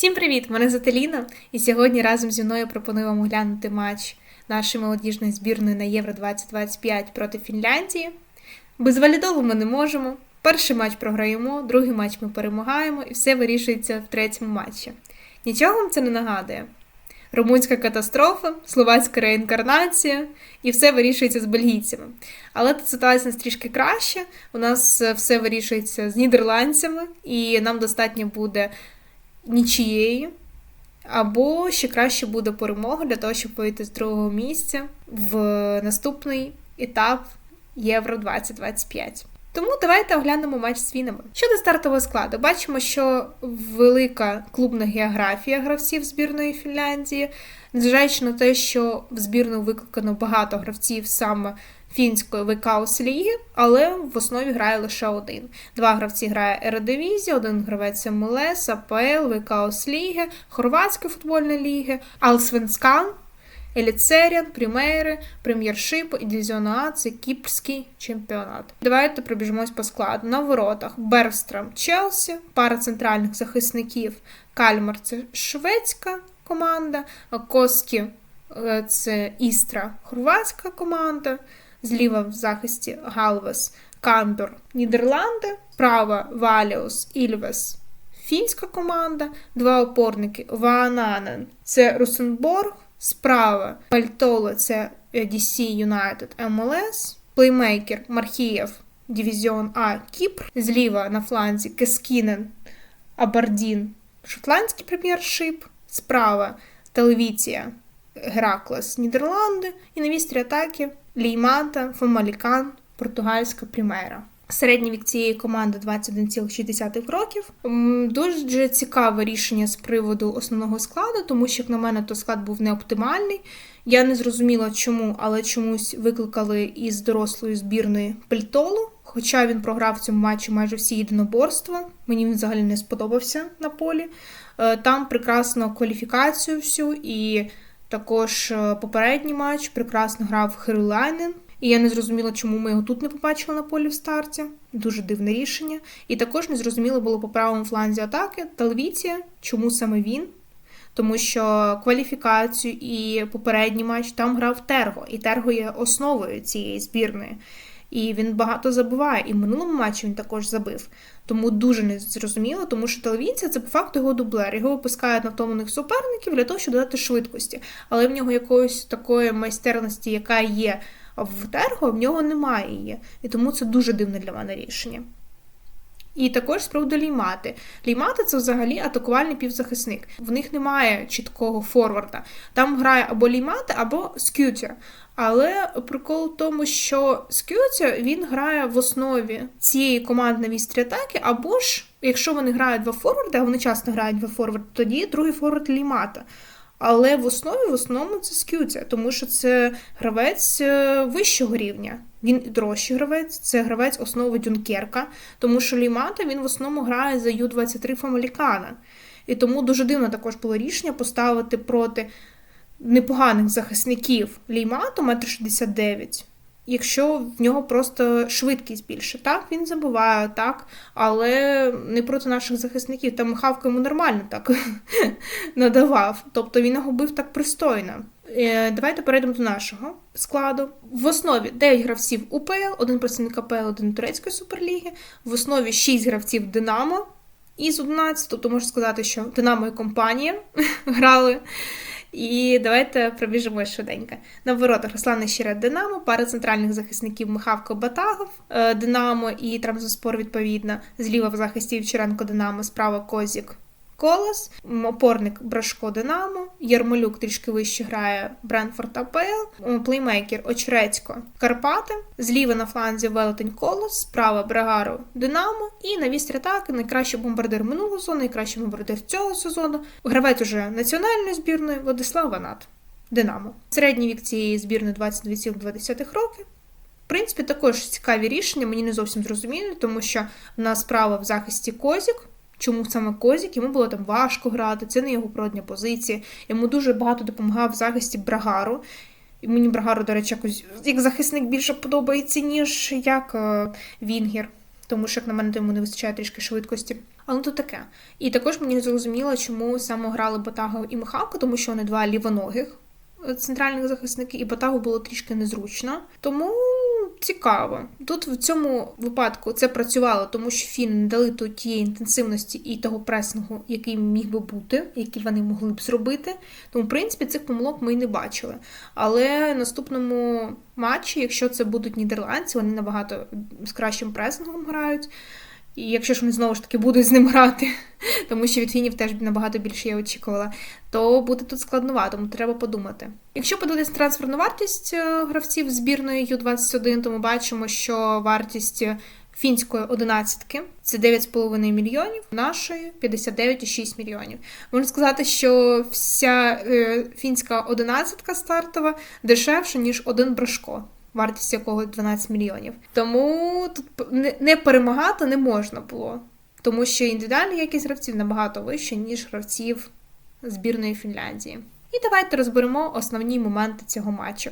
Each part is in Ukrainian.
Всім привіт! Мене звати Ліна, і сьогодні разом зі мною пропоную вам оглянути матч нашої молодіжної збірної на Євро 2025 проти Фінляндії. Без валідолу ми не можемо. Перший матч програємо, другий матч ми перемагаємо, і все вирішується в третьому матчі. Нічого вам це не нагадує? Румунська катастрофа, словацька реінкарнація, і все вирішується з бельгійцями. Але тут ситуація трішки краще. У нас е, все вирішується з нідерландцями, і нам достатньо буде нічієї, або ще краще буде перемога для того, щоб вийти з другого місця в наступний етап Євро 2025. Тому давайте оглянемо матч з фінами. Щодо стартового складу, бачимо, що велика клубна географія гравців збірної Фінляндії, незважаючи на те, що в збірну викликано багато гравців саме фінської ВК ліги, але в основі грає лише один. Два гравці грає Еродивізія, один гравець МЛС, АПЛ, ВК Ліги, Хорватської футбольної ліги, Алсвенскан, Еліцеріан, Прімейри, Прем'єршип і Дивізіон А – це кіпрський чемпіонат. Давайте пробіжимось по складу. На воротах Берстрам Челсі, пара центральних захисників Кальмар це шведська команда, Коскі е, це Істра, хорватська команда. Зліва в захисті Галвес, Камбер, Нідерланди, справа Валіус, Ільвес, фінська команда, два опорники Ваананен, це Русенборг, справа Пальтоло, це DC United MLS, плеймейкер Мархієв, Дивізіон А Кіпр, зліва на фланзі Кескінен, Абардін, Шотландський прем'єршип, справа Телевіція, Гераклес, Нідерланди і на вістрі атаки Ліймата, Фомалікан, португальська Прімера. Середній вік цієї команди 21,6 років. Дуже цікаве рішення з приводу основного складу, тому що, як на мене, то склад був не оптимальний. Я не зрозуміла, чому, але чомусь викликали із дорослої збірної Пельтолу. Хоча він програв в цьому матчі майже всі єдиноборства. Мені він взагалі не сподобався на полі. Е, там прекрасно кваліфікацію всю і. Також е, попередній матч прекрасно грав Херулайнен. І я не зрозуміла, чому ми його тут не побачили на полі в старті. Дуже дивне рішення. І також не зрозуміло було по правому фланзі атаки Талвіція, чому саме він. Тому що кваліфікацію і попередній матч там грав Терго, і Терго є основою цієї збірної. І він багато забуває. І в минулому матчі він також забив. Тому дуже не зрозуміло, тому що телевізія це по факту його дублер. Його випускають на втомлених суперників для того, щоб додати швидкості. Але в нього якоїсь такої майстерності, яка є в Терго, в нього немає її. І тому це дуже дивне для мене рішення. І також з приводу ліймати. Ліймати це взагалі атакувальний півзахисник. В них немає чіткого форварда. Там грає або ліймати, або скютя. Але прикол в тому, що Скютя він грає в основі цієї команди на вістрі атаки, або ж, якщо вони грають два форварди, а вони часто грають два форварди, тоді другий форвард лімата. Але в основі в основному це скюця, тому що це гравець е, вищого рівня. Він дорожчий гравець, це гравець основи Дюнкерка, тому що Лімата він в основному грає за Ю-23 Фамалікана. І тому дуже дивно також було рішення поставити проти непоганих захисників Ліймату 1,69 м, якщо в нього просто швидкість більше. Так, він забуває, так, але не проти наших захисників. Там Михавко йому нормально так надавав. Тобто він його бив так пристойно. Е, давайте перейдемо до нашого складу. В основі 9 гравців УПЛ, один представник АПЛ, один турецької суперліги, в основі 6 гравців Динамо із 11, тобто можна сказати, що Динамо і компанія грали. І давайте пробіжимо швиденько. На воротах Руслан Щира Динамо, пара центральних захисників Михавко Батагов, е, Динамо і Трамзоспор, відповідно, зліва в захисті Вчеренко Динамо, справа Козік Колос, опорник Брашко Динамо, Єрмолюк трішки вище грає Бренфорд АПЛ, плеймейкер Очерецько Карпати, зліва на фланзі Велетень Колос, справа Брагару Динамо і на вістрі атаки найкращий бомбардир минулого сезону, найкращий бомбардир цього сезону. Гравець уже національної збірної Владислав Ванат. Динамо. Середній вік цієї збірної 22,2 років. В принципі, також цікаві рішення, мені не зовсім зрозумілі, тому що в нас справа в захисті Козік, Чому саме Козік? Йому було там важко грати, це не його природня позиція. Йому дуже багато допомагав в захисті Брагару. І мені Брагару, до речі, якось як захисник більше подобається, ніж як е, Вінгер. Тому що, як на мене, йому не вистачає трішки швидкості. Але то таке. І також мені зрозуміло, чому саме грали Батага і Михалко, тому що вони два лівоногих е, центральних захисники, і Батагу було трішки незручно. Тому цікаво. Тут в цьому випадку це працювало, тому що фін не дали тут тієї інтенсивності і того пресингу, який міг би бути, який вони могли б зробити. Тому, в принципі, цих помилок ми й не бачили. Але в наступному матчі, якщо це будуть нідерландці, вони набагато з кращим пресингом грають. І якщо ж вони знову ж таки будуть з ним грати, тому що від фінів теж набагато більше я очікувала, то буде тут складновато, тому треба подумати. Якщо подивитися трансферну вартість е, гравців збірної Ю-21, то ми бачимо, що вартість фінської одинадцятки це 9,5 мільйонів, нашої 59,6 мільйонів. Можна сказати, що вся е, фінська одинадцятка стартова дешевша, ніж один брашко вартість якого 12 мільйонів. Тому тут не перемагати не можна було, тому що індивідуальна якість гравців набагато вища, ніж гравців збірної Фінляндії. І давайте розберемо основні моменти цього матчу.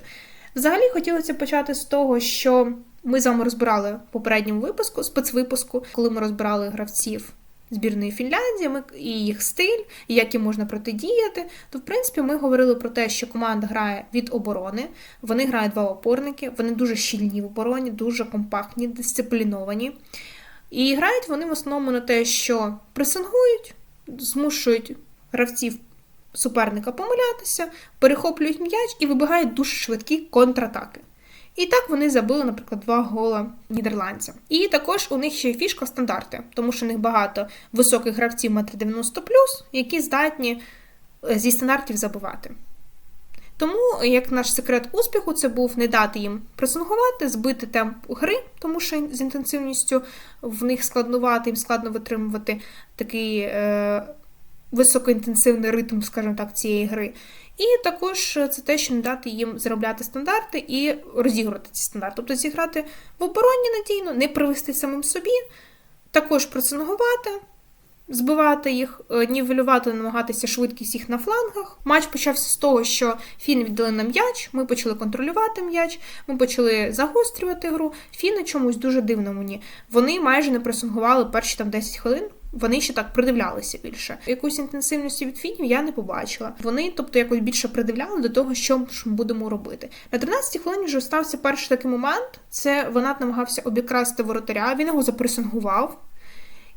Взагалі хотілося почати з того, що ми з вами розбирали в попередньому випуску, спецвипуску, коли ми розбирали гравців збірної Фінляндії, ми, і їх стиль, і як їм можна протидіяти, то в принципі ми говорили про те, що команда грає від оборони, вони грають два опорники, вони дуже щільні в обороні, дуже компактні, дисципліновані. І грають вони в основному на те, що пресингують, змушують гравців суперника помилятися, перехоплюють м'яч і вибігають дуже швидкі контратаки. І так вони забили, наприклад, два гола нідерландцям. І також у них ще фішка стандарти, тому що у них багато високих гравців 1,90 плюс, які здатні е, зі стандартів забивати. Тому, як наш секрет успіху, це був не дати їм пресингувати, збити темп гри, тому що з інтенсивністю в них складнувати, їм складно витримувати такий е, високоінтенсивний ритм, скажімо так, цієї гри. І також це те, що не дати їм заробляти стандарти і розігрувати ці стандарти. Тобто зіграти в обороні надійно, не привести самим собі, також проценгувати, збивати їх, е, нівелювати, намагатися швидкість їх на флангах. Матч почався з того, що фіни віддали нам м'яч, ми почали контролювати м'яч, ми почали загострювати гру. Фіни чомусь дуже дивно мені. Вони майже не пресингували перші там 10 хвилин. Вони ще так придивлялися більше. Якусь інтенсивності від фінів я не побачила. Вони, тобто, якось більше придивляли до того, що ми будемо робити. На 13-й хвилині вже стався перший такий момент. Це Ванат намагався обікрасти воротаря, він його запресингував.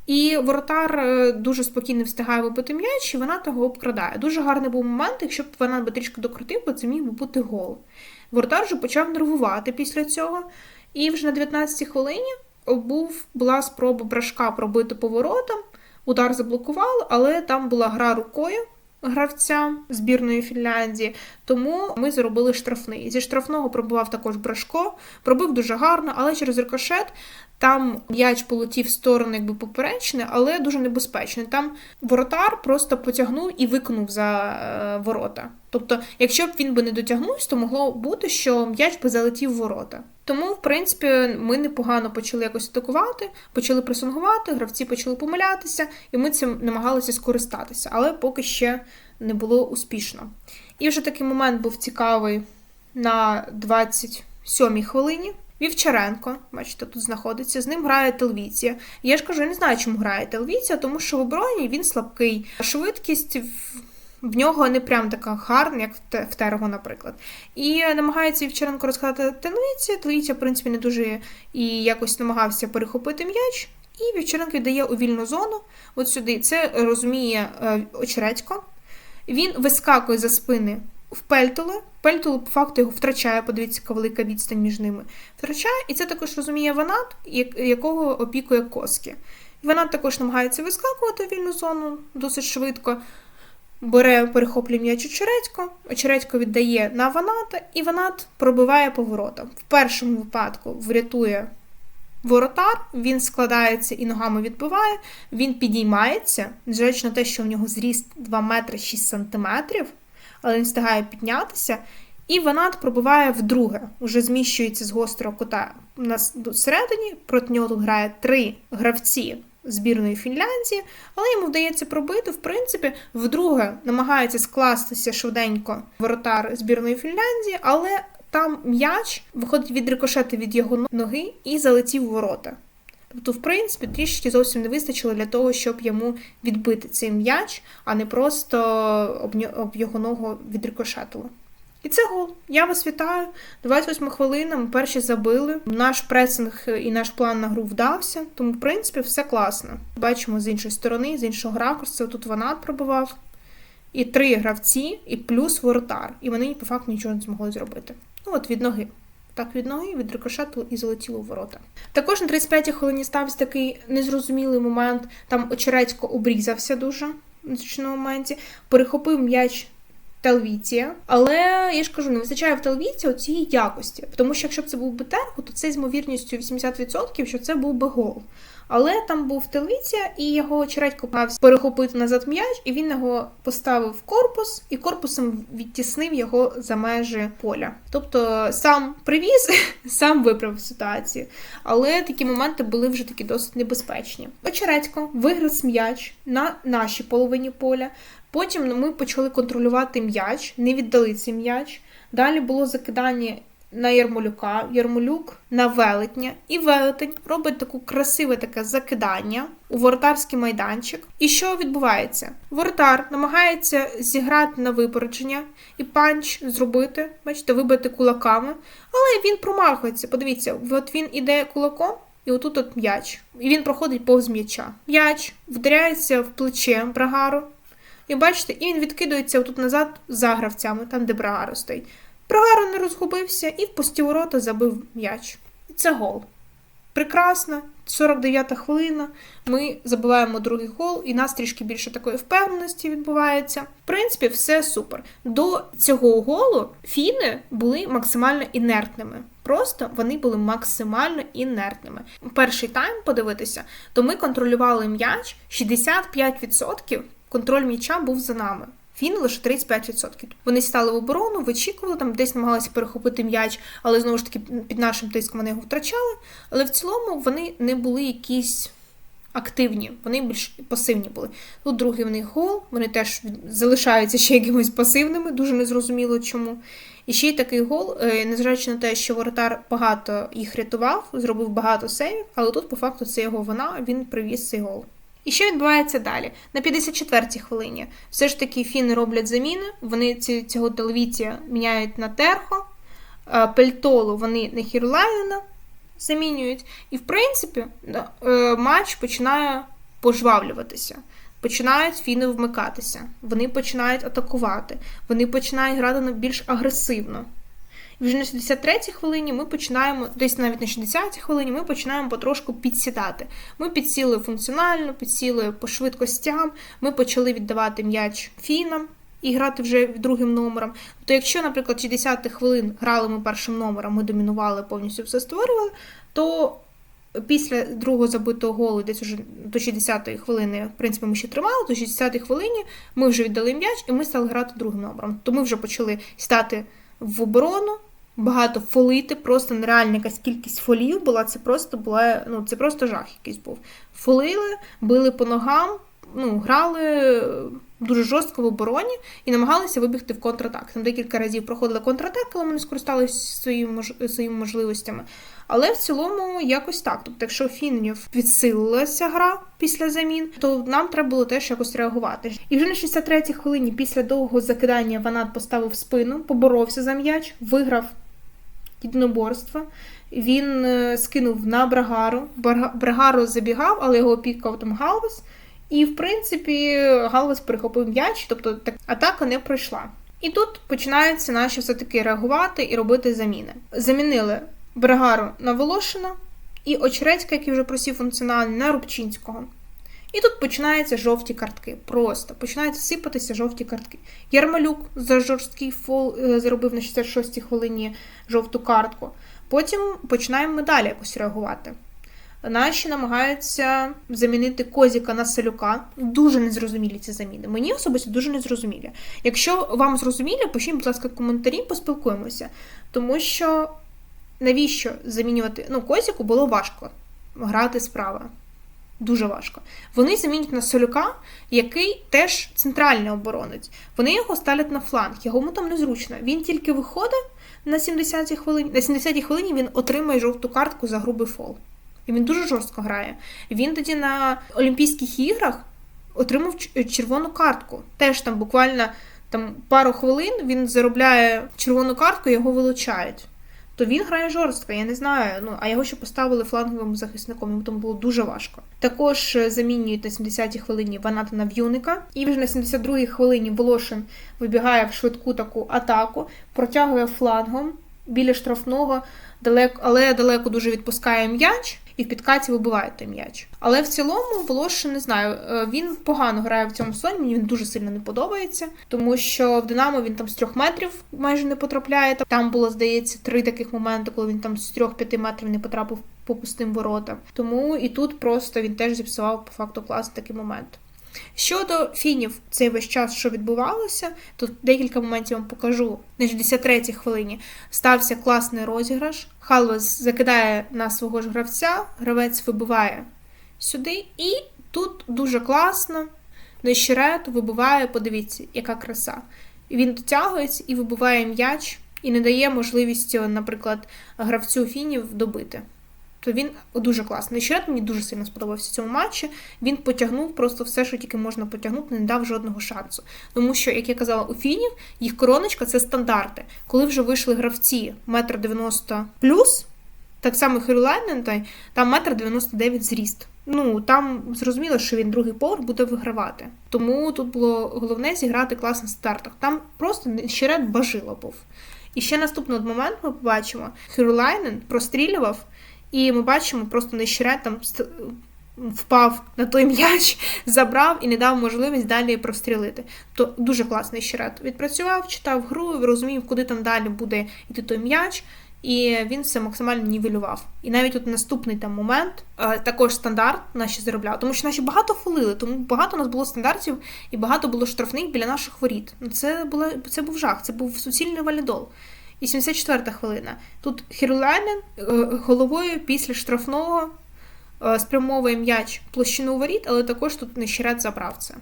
І воротар е, дуже спокійно встигає вибити м'яч, і вона того обкрадає. Дуже гарний був момент, якщо б вона би трішки бо це міг би бути гол. Воротар вже почав нервувати після цього. І вже на 19-й хвилині був, була спроба брашка пробити поворотом, удар заблокували, але там була гра рукою гравця збірної Фінляндії, тому ми зробили штрафний. Зі штрафного пробував також брашко, пробив дуже гарно, але через рикошет там м'яч полетів в сторону, якби поперечне, але дуже небезпечне. Там воротар просто потягнув і виконув за е, ворота. Тобто, якщо б він би не дотягнувся, то могло бути, що м'яч би залетів в ворота. Тому, в принципі, ми непогано почали якось атакувати, почали пресингувати, гравці почали помилятися, і ми цим намагалися скористатися, але поки ще не було успішно. І вже такий момент був цікавий на 27-й хвилині. Вівчаренко, бачите, тут знаходиться, з ним грає Телвіція. Я ж кажу, я не знаю, чому грає Телвіція, тому що в обороні він слабкий. Швидкість в нього не прям така гарна, як в Терго, наприклад. І намагається Вівчаренко розказати Телвіція. Телвіція, в принципі, не дуже і якось намагався перехопити м'яч. І Вівчаренко віддає у вільну зону. От сюди це розуміє е, Очередько. Він вискакує за спини в Пельтоле. Пельтоле, по факту, його втрачає, подивіться, яка велика відстань між ними. Втрачає, і це також розуміє Ванат, якого опікує Коскі. Ванат також намагається вискакувати в вільну зону досить швидко. Бере, перехоплює м'яч Очередько, Очередько віддає на Ваната, і Ванат пробиває поворотом. В першому випадку врятує воротар, він складається і ногами відбиває, він підіймається, незважаючи на те, що в нього зріст 2 метри 6 сантиметрів але він встигає піднятися. І Ванат пробиває вдруге, уже зміщується з гострого кота середині. Проти нього тут грає три гравці збірної Фінляндії, але йому вдається пробити, в принципі, вдруге намагається скластися швиденько воротар збірної Фінляндії, але там м'яч виходить від рикошети від його ноги і залетів в ворота. Тобто, в принципі, трішки зовсім не вистачило для того, щоб йому відбити цей м'яч, а не просто об, його ногу відрикошетило. І це гол. Я вас вітаю. 28 хвилина, ми перші забили. Наш пресинг і наш план на гру вдався, тому, в принципі, все класно. Бачимо з іншої сторони, з іншого ракурсу. Тут Ванат пробував. І три гравці, і плюс воротар. І вони по факту нічого не змогли зробити. Ну от від ноги. Так, від ноги, від рикошету і залетіло в ворота. Також на 35-й хвилині стався такий незрозумілий момент. Там Очерецько обрізався дуже на зручному моменті, перехопив м'яч Телвіція. Але я ж кажу, не вистачає в Телвіція цієї якості. Тому що якщо б це був би терку, то це з ймовірністю 80%, що це був би гол. Але там був Телвіція, і його очередько мав перехопити назад м'яч, і він його поставив в корпус, і корпусом відтіснив його за межі поля. Тобто сам привіз, сам виправив ситуацію. Але такі моменти були вже такі досить небезпечні. Очередько виграв м'яч на нашій половині поля. Потім ну, ми почали контролювати м'яч, не віддали цей м'яч. Далі було закидання на Ярмолюка, Ярмолюк на велетня, і велетень робить таку красиве таке закидання у воротарський майданчик. І що відбувається? Воротар намагається зіграти на випередження і панч зробити, бачите, вибити кулаками, але він промахується. Подивіться, от він іде кулаком. І отут от м'яч. І він проходить повз м'яча. М'яч вдаряється в плече Брагару. І бачите, і він відкидується отут назад за гравцями, там, де Брагаро стоїть. Брагаро не розгубився і в пусті ворота забив м'яч. І це гол. Прекрасно, 49-та хвилина. Ми забиваємо другий гол, і нас трішки більше такої впевненості відбувається. В принципі, все супер. До цього голу фіни були максимально інертними. Просто вони були максимально інертними. Перший тайм подивитися, то ми контролювали м'яч 65% контроль м'яча був за нами. Фіни лише 35%. Вони стали в оборону, вичікували, там десь намагалися перехопити м'яч, але знову ж таки під нашим тиском вони його втрачали. Але в цілому вони не були якісь активні, вони більш пасивні були. Тут другий в них гол, вони теж залишаються ще якимось пасивними, дуже незрозуміло чому. І ще й такий гол, е, незважаючи на те, що воротар багато їх рятував, зробив багато сейвів, але тут, по факту, це його вина, він привіз цей гол. І що відбувається далі? На 54-й хвилині все ж таки фіни роблять заміни, вони ці- цього телевіція міняють на терхо, е, пельтолу вони на Хірлайнена замінюють. І, в принципі, е, матч починає пожвавлюватися. Починають фіни вмикатися, вони починають атакувати, вони починають грати більш агресивно. Вже на 63-й хвилині ми починаємо, десь навіть на 60-й хвилині, ми починаємо потрошку підсідати. Ми підсіли функціонально, підсіли по швидкостям, ми почали віддавати м'яч фінам і грати вже другим номером. Тобто, якщо, наприклад, 60 хвилин грали ми першим номером, ми домінували, повністю все створювали, то після другого забитого голу, десь уже до 60-ї хвилини, в принципі, ми ще тримали, до 60-ї хвилині ми вже віддали м'яч і ми стали грати другим номером. То ми вже почали стати в оборону, багато фолити, просто нереальна якась кількість фолів була. Це просто була, ну це просто жах якийсь був. Фолили, били по ногам, ну, грали дуже жорстко в обороні і намагалися вибігти в контратак. Там декілька разів проходили контратак, але не скористалися своїми, своїми можливостями. Але в цілому якось так. Тобто, якщо фіннів підсилилася гра після замін, то нам треба було теж якось реагувати. І вже на 63-й хвилині після довгого закидання Ванат поставив спину, поборовся за м'яч, виграв єдиноборство. Він е, скинув на Брагару. Бра- Брагару забігав, але його опікав там Галвес. І, в принципі, Галвес перехопив м'яч, тобто так, атака не пройшла. І тут починаються наші все-таки реагувати і робити заміни. Замінили Брагару на Волошина і Очередька, який вже просів функціонально, на Рубчинського. І тут починаються жовті картки. Просто починають сипатися жовті картки. Ярмалюк за жорсткий фол е, заробив на 66-й хвилині жовту картку. Потім починаємо ми далі якось реагувати. Наші намагаються замінити Козіка на Салюка. Дуже незрозумілі ці заміни. Мені особисто дуже незрозумілі. Якщо вам зрозумілі, пишіть, будь ласка, коментарі, поспілкуємося. Тому що навіщо замінювати? Ну, Козіку було важко грати справа. Дуже важко. Вони замінять на Солюка, який теж центральний оборонець. Вони його ставлять на фланг, йому там незручно. Він тільки виходить на 70-й хвилині. На 70-й хвилині він отримає жовту картку за грубий фол. І він дуже жорстко грає. Він тоді на Олімпійських іграх отримав ч- червону картку. Теж там буквально там пару хвилин він заробляє червону картку, його вилучають. То він грає жорстко, я не знаю. Ну а його ще поставили фланговим захисником, йому тому було дуже важко. Також е, замінюють на 70-й хвилині Ваната на В'юника. І вже на 72-й хвилині Волошин вибігає в швидку таку атаку, протягує флангом біля штрафного, далеко, але далеко дуже відпускає м'яч. І в підкаті вибиває той м'яч. Але в цілому Волошин, не знаю, е, він погано грає в цьому сезоні, мені він дуже сильно не подобається, тому що в Динамо він там з трьох метрів майже не потрапляє. Там було, здається, три таких моменти, коли він там з трьох-п'яти метрів не потрапив по пустим воротам. Тому і тут просто він теж зіпсував по факту клас такий момент. Щодо фінів, цей весь час, що відбувалося, тут декілька моментів вам покажу. На 63-й хвилині стався класний розіграш. Халвес закидає на свого ж гравця, гравець вибиває сюди, і тут дуже класно. Нещерет вибиває, подивіться, яка краса. Він дотягується і вибиває м'яч, і не дає можливості, наприклад, гравцю фінів добити. То він дуже класний. Нещерет мені дуже сильно сподобався в цьому матчі. Він потягнув просто все, що тільки можна потягнути, не дав жодного шансу. Тому що, як я казала, у фінів їх короночка це стандарти. Коли вже вийшли гравці метр дев'яносто плюс, так само Херлайнен, там метр дев'яносто дев'ять зріст. Ну там зрозуміло, що він другий поверх буде вигравати. Тому тут було головне зіграти класно в стартах. Там просто Нещерет бажило був. І ще наступний момент ми побачимо: Херлайнен прострілював. І ми бачимо, просто нещерет там впав на той м'яч, забрав і не дав можливість далі прострілити. То дуже класний щерет. Відпрацював, читав гру, розумів, куди там далі буде йти той м'яч. І він все максимально нівелював. І навіть от наступний там момент, е, також стандарт наші заробляли, тому що наші багато фолили, тому багато у нас було стандартів і багато було штрафних біля наших воріт. Це було це був жах, це був суцільний валідол. І 74-та хвилина. Тут Хірлайнен е, головою після штрафного е, спрямовує м'яч площину воріт, але також тут нещерет забрав це.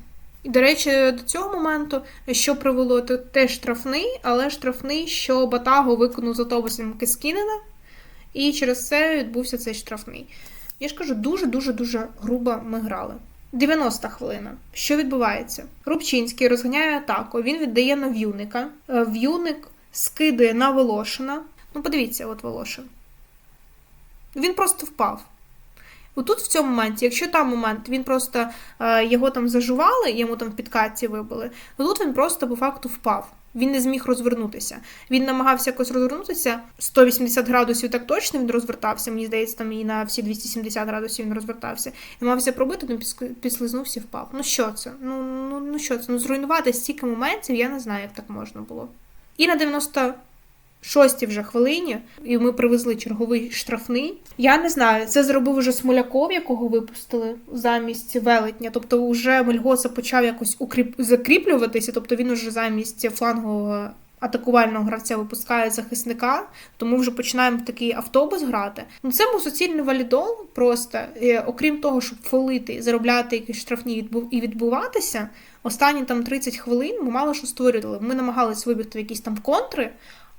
І, до речі, до цього моменту, що привело, то теж штрафний, але штрафний, що Батаго виконав з автобусом Кискінена, і через це відбувся цей штрафний. Я ж кажу, дуже-дуже дуже грубо ми грали. 90 хвилина. Що відбувається? Рубчинський розганяє атаку, він віддає на в'юника. Е, В'юник скидує на Волошина. Ну, подивіться, от Волошин. Він просто впав. Отут в цьому моменті, якщо там момент, він просто е, його там зажували, йому там в підкатці вибили, то тут він просто по факту впав. Він не зміг розвернутися. Він намагався якось розвернутися. 180 градусів так точно він розвертався. Мені здається, там і на всі 270 градусів він розвертався. Намагався пробити, він підслизнувся і впав. Ну що це? Ну, ну, ну що це? Ну зруйнувати стільки моментів, я не знаю, як так можна було. І на 96-й вже хвилині, і ми привезли черговий штрафний. Я не знаю, це зробив уже Смоляков, якого випустили замість велетня. Тобто, вже Мельгоса почав якось укріп... закріплюватися, тобто він уже замість флангового атакувального гравця випускає захисника, тому вже починаємо такий автобус грати. Ну це був суцільний валідол. Просто е, окрім того, щоб фолити, заробляти якісь штрафні і відбуватися. Останні там 30 хвилин ми мало що створювали. Ми намагалися вибігти в якісь там контри,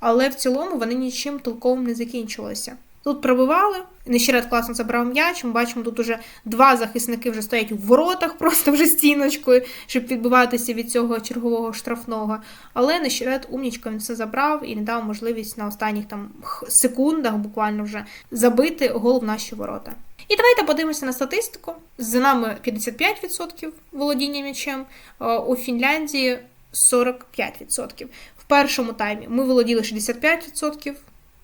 але в цілому вони нічим толковим не закінчилися. Тут пробивали, нещеред класно забрав м'яч. Ми бачимо, тут уже два захисники вже стоять у воротах, просто вже стіночкою, щоб відбиватися від цього чергового штрафного. Але нещеред умнічка він все забрав і не дав можливість на останніх там секундах буквально вже забити гол в наші ворота. І давайте подивимося на статистику. За нами 55% володіння м'ячем, у Фінляндії 45%. В першому таймі ми володіли 65%.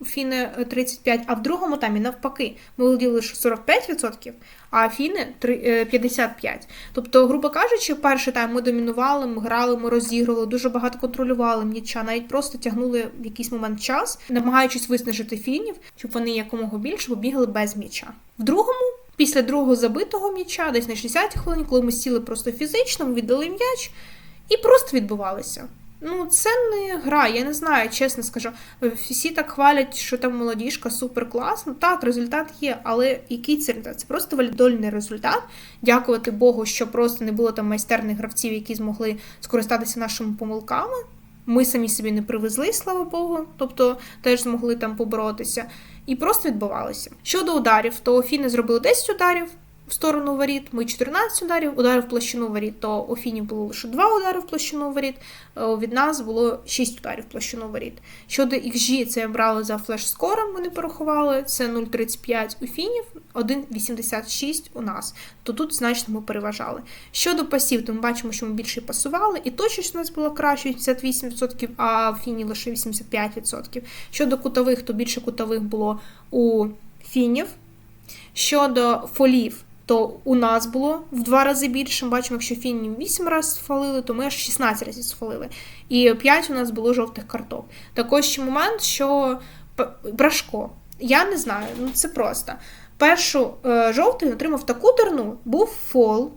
Фіни 35%, а в другому таймі навпаки, ми володіли лише 45%, а Фіни 55%. Тобто, грубо кажучи, перший тайм ми домінували, ми грали, ми розігрували, дуже багато контролювали м'яча, навіть просто тягнули в якийсь момент час, намагаючись виснажити фінів, щоб вони якомога більше побігли без м'яча. В другому, після другого забитого м'яча, десь на 60-й хвилині, коли ми сіли просто фізично, ми віддали м'яч і просто відбувалися. Ну, це не гра, я не знаю, чесно скажу. Всі так хвалять, що там молодіжка супер класно. Так, результат є, але який це результат? Це просто валідольний результат. Дякувати Богу, що просто не було там майстерних гравців, які змогли скористатися нашими помилками. Ми самі собі не привезли, слава Богу, тобто теж змогли там поборотися. і просто відбувалися. Щодо ударів, то фіни зробили 10 ударів. В сторону воріт ми 14 ударів, ударів в площину воріт, то у фінів було лише 2 удари в площину воріт, е, від нас було 6 ударів в площину воріт. Щодо XG, це брали за флеш-скором, вони порахували, це 0,35 у фінів, 1,86 у нас. То тут значно ми переважали. Щодо пасів, то ми бачимо, що ми більше пасували, і точність у нас була краще 78%, а в фіні лише 85%. Щодо кутових, то більше кутових було у фінів. Щодо фолів, то у нас було в два рази більше. Ми бачимо, якщо фіні 8 разів сфалили, то ми аж 16 разів сфалили. І 5 у нас було жовтих карток. Також ще момент, що брашко. Я не знаю, ну це просто. Першу е, жовтий отримав таку дурну, був фол,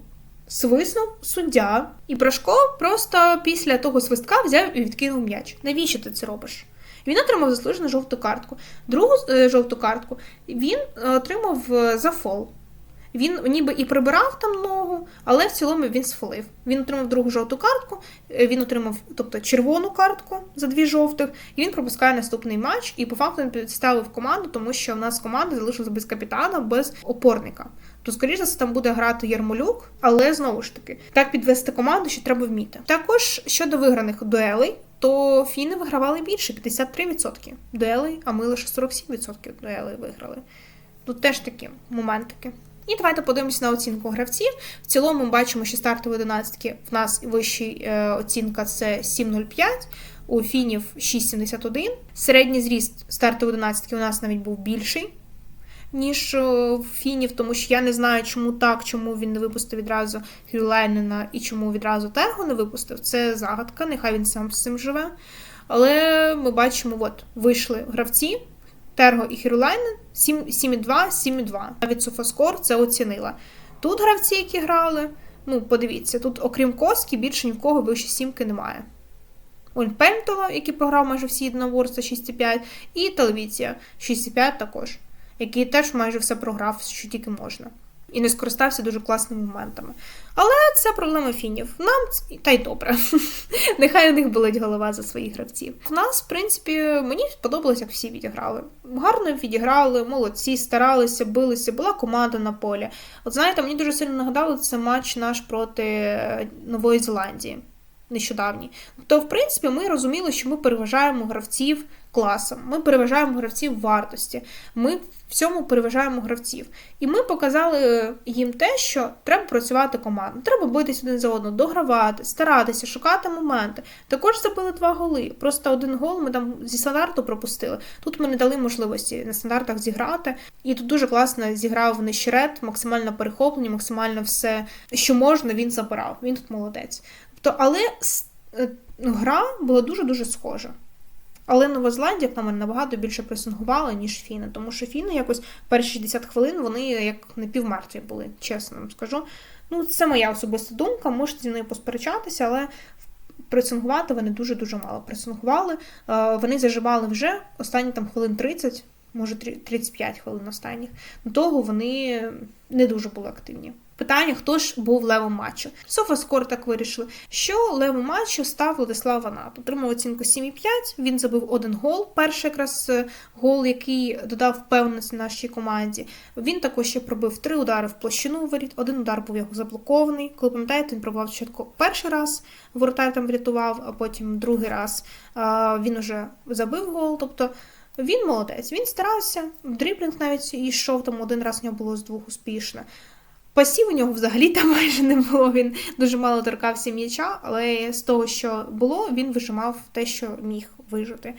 свиснув суддя, і Брашко просто після того свистка взяв і відкинув м'яч. Навіщо ти це робиш? Він отримав заслужену жовту картку. Другу е, жовту картку він е, отримав за фол. Він ніби і прибирав там ногу, але в цілому він сфолив. Він отримав другу жовту картку, е, він отримав тобто, червону картку за дві жовтих, і він пропускає наступний матч. І по факту він підставив команду, тому що в нас команда залишилася без капітана, без опорника. То, скоріше за все, там буде грати Ярмолюк, але знову ж таки, так підвести команду, що треба вміти. Також щодо виграних дуелей, то фіни вигравали більше 53% дуелей, а ми лише 47% дуелей виграли. Тут теж такі моментики. І давайте подивимося на оцінку гравців. В цілому ми бачимо, що стартові 11 в нас вищий е, оцінка це 7,05, у фінів 6,71. Середній зріст стартової 11 у нас навіть був більший, ніж е, в фінів, тому що я не знаю, чому так, чому він не випустив відразу Хюлайнена і чому відразу Терго не випустив. Це загадка, нехай він сам з цим живе. Але ми бачимо, от вийшли гравці. Терго і Хірулайнен 7,2, 7,2. Навіть Софаскор це оцінила. Тут гравці, які грали, ну, подивіться, тут, окрім Коски, більше ні в кого вище сімки немає. Он Пентола, який програв майже всі єдиноборства 6,5, і Телевіція 6,5 також, який теж майже все програв, що тільки можна. І не скористався дуже класними моментами. Але це проблема фінів. Нам та й добре. Нехай у них болить голова за своїх гравців. В нас, в принципі, мені сподобалось, як всі відіграли. Гарно відіграли, молодці, старалися, билися, була команда на полі. От знаєте, мені дуже сильно нагадало це матч наш проти е, Нової Зеландії. Нещодавній. То, в принципі, ми розуміли, що ми переважаємо гравців класом, ми переважаємо гравців вартості, ми в цьому переважаємо гравців. І ми показали їм те, що треба працювати командно, треба битись один за одного, догравати, старатися, шукати моменти. Також забили два голи. Просто один гол ми там зі стандарту пропустили. Тут ми не дали можливості на стандартах зіграти. І тут дуже класно зіграв Нещерет, максимально перехоплення, максимально все, що можна, він забирав. Він тут молодець. Тобто, але е, гра була дуже-дуже схожа. Але Нова Зеландія, як на мене, набагато більше пресингувала, ніж Фіни, тому що Фіни якось перші 60 хвилин вони як напівмертві були, чесно вам скажу. Ну, це моя особиста думка, можете зі мною посперечатися, але пресингувати вони дуже-дуже мало пресингували. Е, Вони заживали вже останні там хвилин 30, може трі- 35 хвилин останніх. До того вони не дуже були активні. Питання, хто ж був левом матчу? Софаскор так вирішили, що левом матчу став Владислав Ванат. Отримав оцінку 7,5, він забив один гол. Перший якраз е, гол, який додав впевненості нашій команді. Він також ще пробив три удари в площину воріт. Один удар був його заблокований. Коли пам'ятаєте, він пробував спочатку перший раз, воротар там врятував, а потім другий раз він уже забив гол. Тобто він молодець, він старався, в дріблінг навіть йшов, там один раз в нього було з двох успішно. Пасів у нього взагалі там майже не було. Він дуже мало торкався м'яча, але з того, що було, він вижимав те, що міг вижити.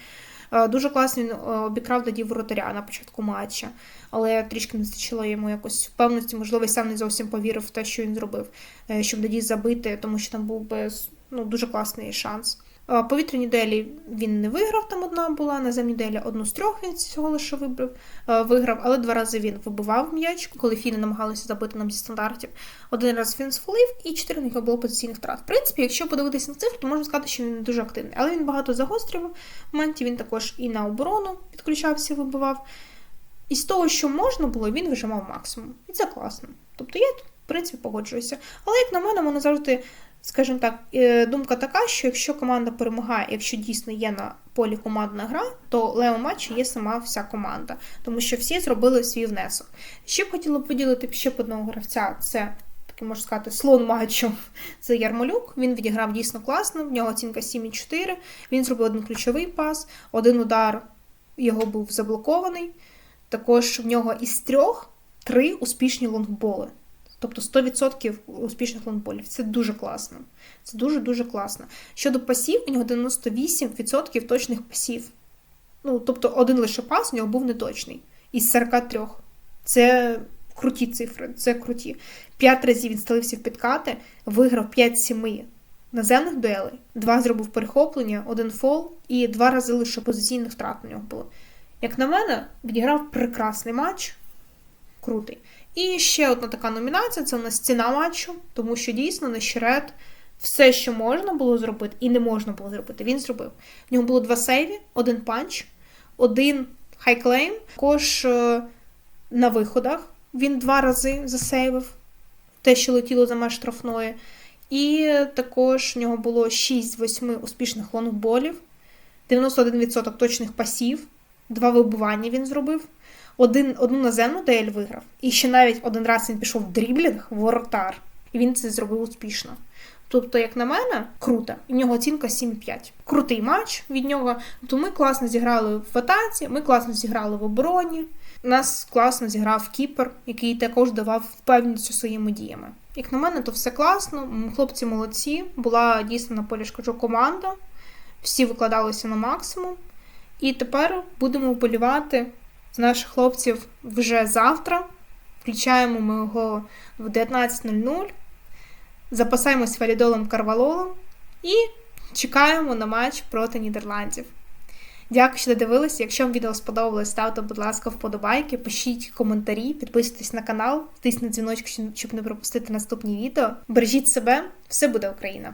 Е, Дуже класно він е, обікрав тоді воротаря на початку матча, але трішки не стачило йому якось впевненості, можливо, сам не зовсім повірив в те, що він зробив, е, щоб тоді забити, тому що там був би ну, дуже класний шанс. Повітряні делі він не виграв, там одна була, наземні делі одну з трьох він цього лише вибрав, виграв, але два рази він вибивав м'яч, коли фіни намагалися забити нам зі стандартів. Один раз він сфолив і чотири в нього було позиційних втрат. В принципі, якщо подивитися на цифру, то можна сказати, що він дуже активний, але він багато загострював моментів, він також і на оборону підключався, вибивав. І з того, що можна було, він вижимав максимум. І це класно. Тобто я в принципі, погоджуюся. Але як на мене, мене завжди скажімо так, е, думка така, що якщо команда перемагає, якщо дійсно є на полі командна гра, то левом матчі є сама вся команда, тому що всі зробили свій внесок. Ще б хотіла поділити ще б одного гравця. Це такий можна сказати слон матчу. Це Ярмолюк. Він відіграв дійсно класно. В нього оцінка 7,4. Він зробив один ключовий пас, один удар його був заблокований. Також в нього із трьох три успішні лонгболи. Тобто 100% успішних лонгболів. Це дуже класно. Це дуже-дуже класно. Щодо пасів, у нього 98% точних пасів. Ну, тобто, один лише пас у нього був неточний. Із 43. Це круті цифри, це круті. П'ять разів він стелився в підкати, виграв 5-7 наземних дуелей, два зробив перехоплення, один фол і два рази лише позиційних втрат у нього було. Як на мене, відіграв прекрасний матч. Крутий. І ще одна така номінація це у нас ціна матчу, тому що дійсно Нещерет все, що можна було зробити, і не можна було зробити, він зробив. В нього було два сейві, один панч, один хайклейм. Також е, на виходах він два рази засейвив те, що летіло за меж штрафної. І також в нього було 6 з 8 успішних лонгболів, 91% точних пасів, два вибування він зробив, один, одну наземну дуель виграв. І ще навіть один раз він пішов в дріблінг, в воротар, і він це зробив успішно. Тобто, як на мене, круто. У нього оцінка 7-5. Крутий матч від нього. Тобто ми класно зіграли в атаці, ми класно зіграли в обороні. Нас класно зіграв Кіпер, який також давав впевненість своїми діями. Як на мене, то все класно. Хлопці молодці. Була дійсно на полі шкаджу команда. Всі викладалися на максимум. І тепер будемо вболівати з наших хлопців вже завтра. Включаємо ми його в 19.00. Запасаємось валідолом карвалолом і чекаємо на матч проти Нідерландів. Дякую, що додивилися. Якщо вам відео сподобалось, ставте, будь ласка, вподобайки, пишіть коментарі, підписуйтесь на канал, тисніть дзвіночок, щоб не пропустити наступні відео. Бережіть себе, все буде Україна!